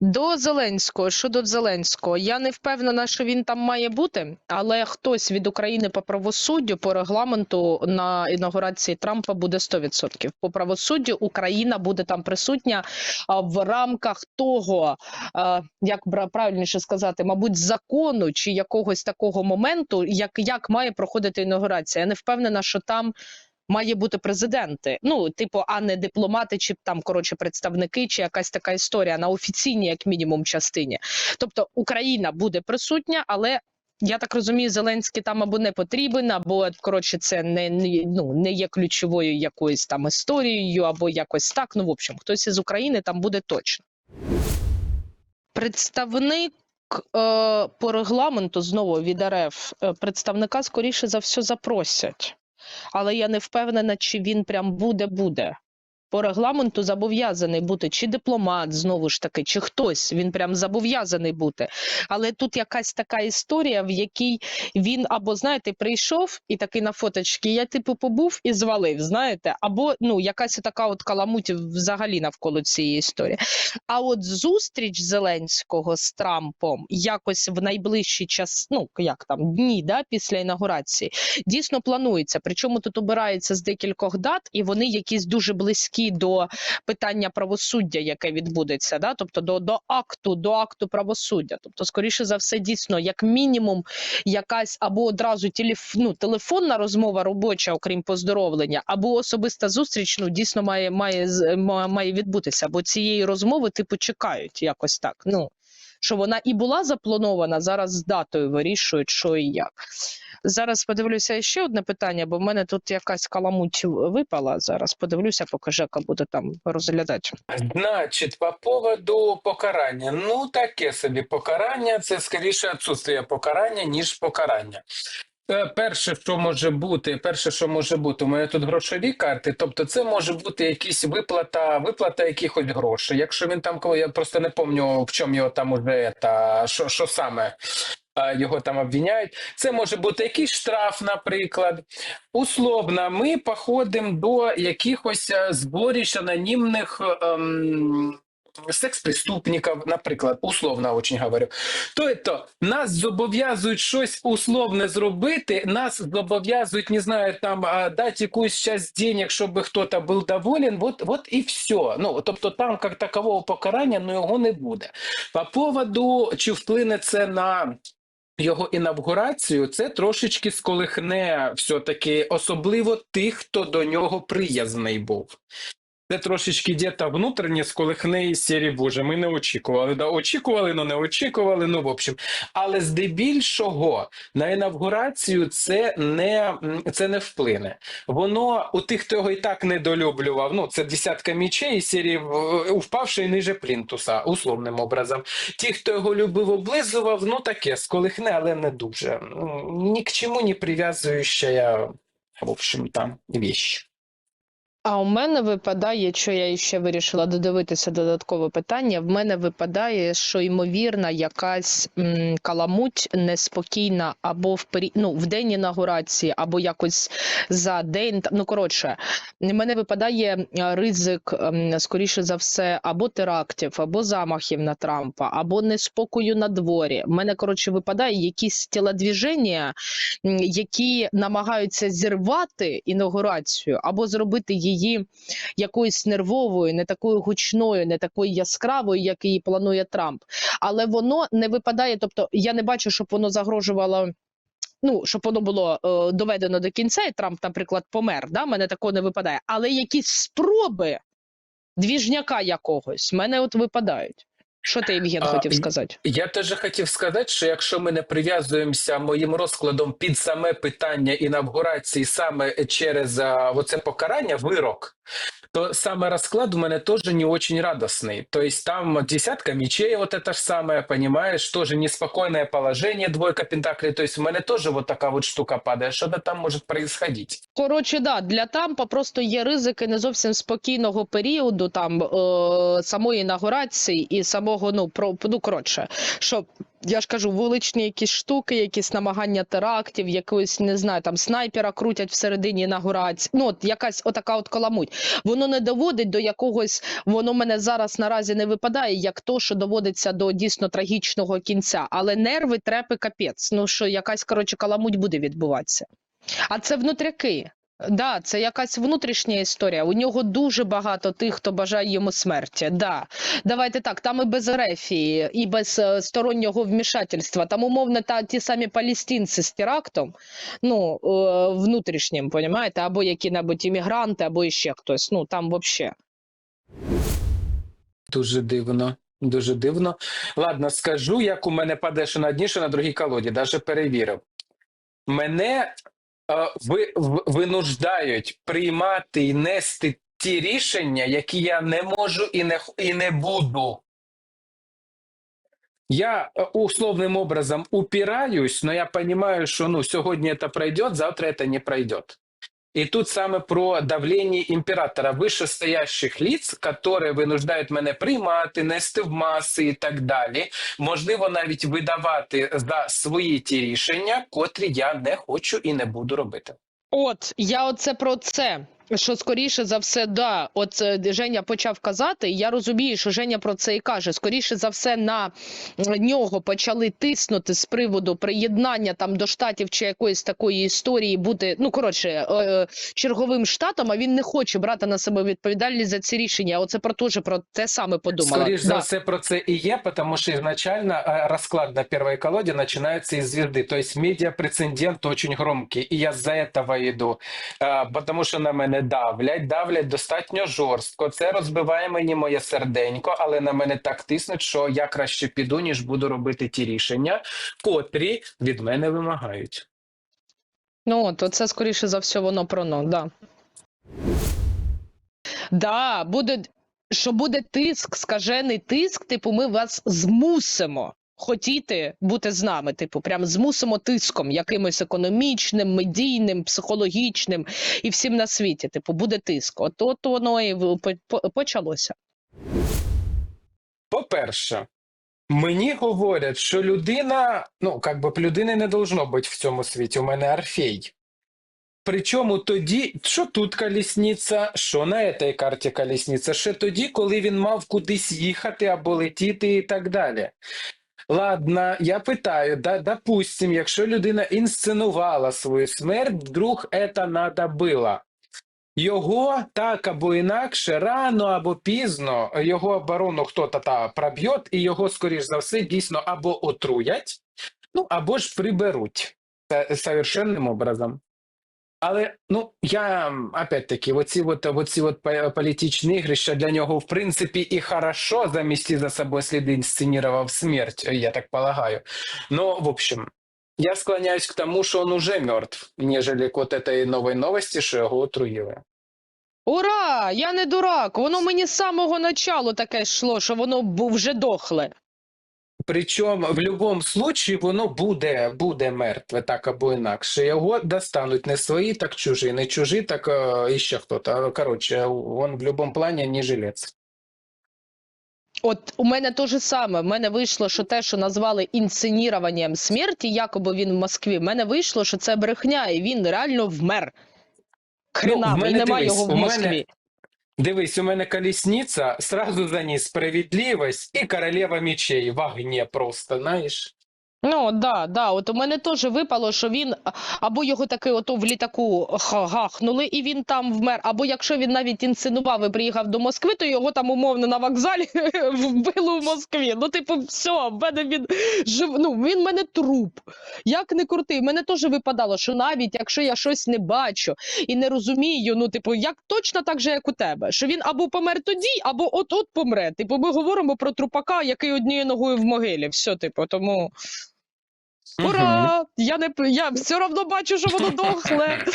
До Зеленського щодо Зеленського, я не впевнена, що він там має бути, але хтось від України по правосуддю по регламенту на інаугурації Трампа буде 100%. По правосуддю Україна буде там присутня в рамках того, як правильніше сказати, мабуть, закону чи якогось такого моменту, як, як має проходити інаугурація. Я не впевнена, що там має бути президенти. Ну, типу, а не дипломати, чи там коротше представники, чи якась така історія на офіційній, як мінімум, частині. Тобто Україна буде присутня, але. Я так розумію, Зеленський там або не потрібен, або коротше, це не, не ну не є ключовою якоюсь там історією, або якось так. Ну, в общем, хтось із України там буде точно. Представник е, по регламенту знову від РФ е, представника скоріше за все запросять, але я не впевнена, чи він прям буде буде. По регламенту зобов'язаний бути чи дипломат, знову ж таки, чи хтось. Він прям зобов'язаний бути. Але тут якась така історія, в якій він або, знаєте, прийшов і такий на фоточки, я типу побув і звалив, знаєте, або ну якась така от каламуть взагалі навколо цієї історії. А от зустріч Зеленського з Трампом якось в найближчий час, ну як там дні, да, після інаугурації, дійсно планується. Причому тут обирається з декількох дат, і вони якісь дуже близькі до питання правосуддя, яке відбудеться, да, тобто до, до акту, до акту правосуддя. Тобто, скоріше за все, дійсно, як мінімум, якась або одразу телеф, ну, телефонна розмова робоча, окрім поздоровлення, або особиста зустріч, ну дійсно має, має, має відбутися, бо цієї розмови типу чекають якось так. Ну що вона і була запланована, зараз з датою вирішують, що і як. Зараз подивлюся ще одне питання, бо в мене тут якась каламуть випала. Зараз подивлюся, поки Жека буде там розглядати. Значить, по поводу покарання. Ну, таке собі покарання це скоріше відсутствие покарання, ніж покарання. Е, Перше, що може бути, перше, що може бути, у мене тут грошові карти, тобто це може бути якісь виплата, виплата якихось грошей. Якщо він там, коли я просто не пам'ятаю, в чому його там уже та що, що саме е, його там обвиняють. Це може бути якийсь штраф, наприклад. Условно, ми походимо до якихось е, анонімних. ем, Секс-преступників, наприклад, условно очень говорю. Тобто нас зобов'язують щось условне зробити, нас зобов'язують, не знаю, там дати якусь часть денег, щоб хтось був доволен. Вот, вот і все. Ну тобто, там як такового покарання, ну його не буде. По поводу чи вплине це на. Його інавгурацію це трошечки сколихне все-таки, особливо тих, хто до нього приязний був. Це трошечки діта внутрішнє сколихне із серії Боже. Ми не очікували. Да, очікували, але не очікували. Ну, в общем. Але здебільшого на інавгурацію це не, це не вплине. Воно у тих, хто його і так недолюблював, ну це десятка мічей із серії в- ниже плінтуса, условним образом. Ті, хто його любив, облизував, ну таке сколихне, але не дуже. Ні к чому не прив'язуюча, в общем, там віщ. А у мене випадає, що я ще вирішила додивитися додаткове питання. В мене випадає, що ймовірна якась м, каламуть неспокійна або в пері... ну, в день інаугурації, або якось за день. Ну коротше, в мене випадає е, ризик, ем, скоріше за все, або терактів, або замахів на Трампа, або неспокою на дворі. В мене коротше випадає якісь тілодвіження, які намагаються зірвати інаугурацію або зробити її якоюсь нервовою, не такою гучною, не такою яскравою, як її планує Трамп. Але воно не випадає. Тобто, я не бачу, щоб воно загрожувало. Ну, щоб воно було е, доведено до кінця, і Трамп, наприклад, помер. Да? Мене такого не випадає. Але якісь спроби двіжняка якогось мене от випадають. Що ти, Євген, А, хотів сказати? Я теж хотів сказати, що якщо ми не прив'язуємося моїм розкладом під саме питання інавгурації саме через оце покарання, вирок, то саме розклад у мене теж не очень радостный. То есть там десятка мечей, вот это же самое, понимаешь, тоже неспокойное положение, двойка пентаклей. То есть у мене теж вот така вот штука падає. Що-то там може происходить. Коротше, да, для Трампа просто є ризики не зовсім спокійного періоду там е, самої інаугурації і самого ну про ну коротше, що я ж кажу, вуличні якісь штуки, якісь намагання терактів, якогось, не знаю, там снайпера крутять всередині інаугурації. Ну, от якась отака от каламуть. Воно не доводить до якогось, воно мене зараз наразі не випадає, як то, що доводиться до дійсно трагічного кінця. Але нерви трепи капець. Ну що якась коротше каламуть буде відбуватися. А це внутряки. Да, це якась внутрішня історія. У нього дуже багато тих, хто бажає йому смерті. Да. Давайте так, там і без рефії, і без е, стороннього вмішательства. Там умовно та ті самі палестинці з терактом, ну е, внутрішнім, понімаєте, або які-небудь іммігранти, або іще хтось. Ну там взагалі. Дуже дивно. Дуже дивно. Ладно, скажу, як у мене паде що на одній, що на другій колоді, навіть перевірив. Мене ви, в- винуждають приймати і нести ті рішення, які я не можу і не, х- і не буду. Я е, условным образом упираюсь, но я понимаю, что ну, сегодня это пройдет, завтра это не пройдет. И тут саме про давление імператора вищестоящих ліц, которые винуждають мене приймати, нести в маси і так далі. Можливо, навіть видавати за свої ті рішення, котрі я не хочу і не буду робити. От я оце про це. Що скоріше за все, да, от е, Женя почав казати. і Я розумію, що Женя про це і каже. Скоріше за все, на нього почали тиснути з приводу приєднання там до штатів чи якоїсь такої історії бути. Ну коротше, е, черговим штатом. А він не хоче брати на себе відповідальність за ці рішення. Оце про теж про те саме подумала. Скоріше за Да. все про це і є, тому що изначально э, расклад на первой колоде начинается из звезды. То есть медиа-прецедент очень громкий. І я за этого йду. Е, Потому що на мене давлять, давлять достатньо жорстко. Це розбиває мені моє серденько, але на мене так тиснуть, що я краще піду, ніж буду робити ті рішення, котрі від мене вимагають. Ну, от, оце скоріше за все воно про но, да. Да, буде, що буде тиск, скажений тиск, типу, ми вас змусимо хотіти бути з нами. Типу, прям змусимо тиском, якимось економічним, медійним, психологічним і всім на світі. Типу, буде тиск. От, от воно і почалося. По-перше, мені говорять, що людина, ну, как би людини не должно бути в цьому світі. У мене Орфей. Причому тоді, що тут колісниця, що на цій карті колісниця, ще тоді, коли він мав кудись їхати або летіти і так далі. Ладно, я питаю, да, допустим, якщо людина інсценувала свою смерть, вдруг це надо було. Його так або інакше, рано або пізно, його оборону хто-то та проб'є, і його, скоріш за все, дійсно або отруять, ну або ж приберуть совершенним образом. Але ну я опять-таки, оці от, оці от по- політичні ігрища для нього в принципі і хорошо замісти за собою сліди інсценував смерть, я так полагаю. Но, в общем, я склоняюсь к тому, що он уже мертв, нежели к вот этой новой новості, що його отруїли. Ура! Я не дурак! Воно мені з самого началу таке йшло, що воно вже дохле. Причому в будь-якому случаї воно буде, буде мертве, так або інакше. Його достануть не свої, так чужі, не чужі, так е, іще хто-то. Коротше, він в будь-якому плані не жилець. От у мене те ж саме. В мене вийшло, що те, що назвали інсценіруванням смерті, якоби він в Москві, в мене вийшло, що це брехня, і він реально вмер. Ну, в і мене, нема дивись, його в у мене- Москві. Дивись, у мене колісниця, сразу за ній справедливість і королева мечей в огні просто, знаєш. Ну, да, да. От у мене теж випало, що він або його таки ото в літаку гахнули, і він там вмер, або якщо він навіть інсценував і приїхав до Москви, то його там умовно на вокзалі вбили в Москві. Ну, типу, все, в мене він жив. Ну, він мене труп. Як не крути, мене теж випадало, що навіть якщо я щось не бачу і не розумію, ну, типу, як точно так же, як у тебе, що він або помер тоді, або от-от помре. Типу, ми говоримо про трупака, який однією ногою в могилі. Все, типу, тому. Ура! Я не я все одно бачу, що воно дохле.